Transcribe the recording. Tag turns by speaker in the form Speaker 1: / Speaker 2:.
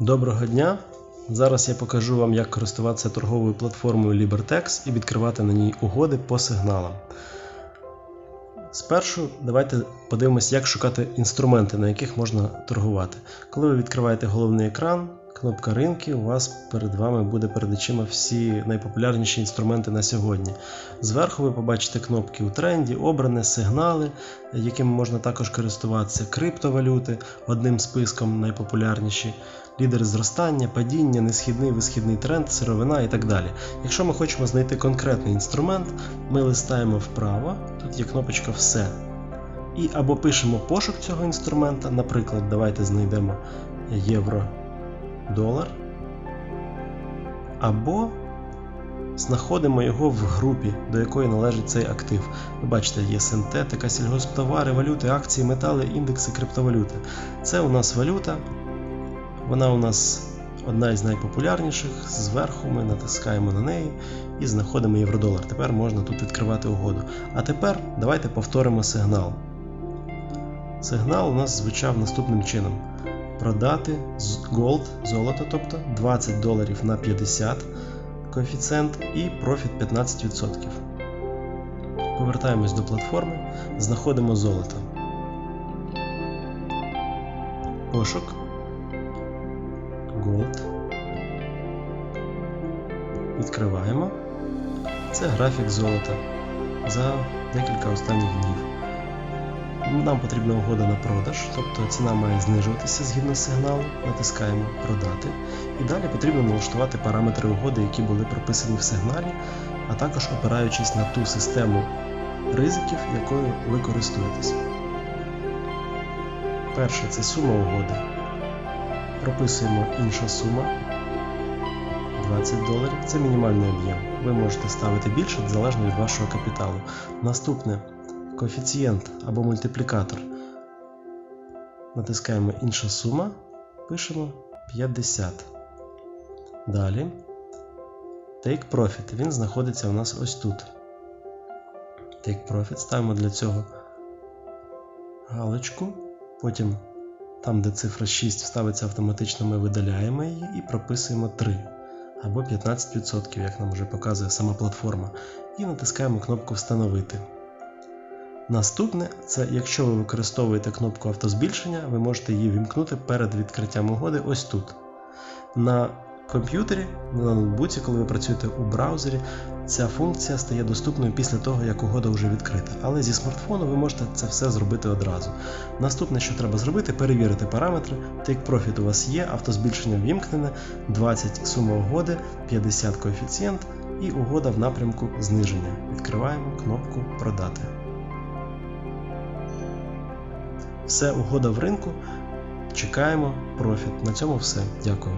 Speaker 1: Доброго дня! Зараз я покажу вам, як користуватися торговою платформою LiberTex і відкривати на ній угоди по сигналам. Спершу давайте подивимось, як шукати інструменти, на яких можна торгувати. Коли ви відкриваєте головний екран, кнопка ринки, у вас перед вами буде перед очима всі найпопулярніші інструменти на сьогодні. Зверху ви побачите кнопки у тренді, обране, сигнали, якими можна також користуватися, криптовалюти одним списком найпопулярніші, лідери зростання, падіння, несхідний, висхідний тренд, сировина і так далі. Якщо ми хочемо знайти конкретний інструмент, ми листаємо вправо, тут є кнопочка Все. І або пишемо пошук цього інструмента, наприклад, давайте знайдемо євро долар, або знаходимо його в групі, до якої належить цей актив. Ви бачите, є синтетика, сільгосптовари, валюти, акції, метали, індекси, криптовалюти. Це у нас валюта. Вона у нас одна із найпопулярніших. Зверху ми натискаємо на неї і знаходимо євро-долар. Тепер можна тут відкривати угоду. А тепер давайте повторимо сигнал. Сигнал у нас звучав наступним чином: продати Gold, золото, тобто 20 доларів на 50 коефіцієнт і профіт 15%. Повертаємось до платформи, знаходимо золото. Пошук. Gold. Відкриваємо. Це графік золота за декілька останніх днів. Нам потрібна угода на продаж, тобто ціна має знижуватися згідно сигналу, натискаємо Продати. І далі потрібно налаштувати параметри угоди, які були прописані в сигналі, а також опираючись на ту систему ризиків, якою ви користуєтесь. Перше це сума угоди. Прописуємо інша сума 20 доларів. Це мінімальний об'єм. Ви можете ставити більше залежно від вашого капіталу. Наступне коефіцієнт або мультиплікатор. Натискаємо інша сума, пишемо 50. Далі Take Profit. Він знаходиться у нас ось тут. Take Profit. Ставимо для цього галочку. Потім там, де цифра 6 ставиться автоматично, ми видаляємо її і прописуємо 3 або 15%, як нам вже показує сама платформа. І натискаємо кнопку Встановити. Наступне це якщо ви використовуєте кнопку автозбільшення, ви можете її вімкнути перед відкриттям угоди ось тут. На комп'ютері, на ноутбуці, коли ви працюєте у браузері, ця функція стає доступною після того, як угода вже відкрита. Але зі смартфону ви можете це все зробити одразу. Наступне, що треба зробити, перевірити параметри. Take Profit у вас є, автозбільшення вімкнене, 20 сума угоди, 50 коефіцієнт і угода в напрямку зниження. Відкриваємо кнопку Продати. Все, угода в ринку. Чекаємо профіт. На цьому все. Дякую.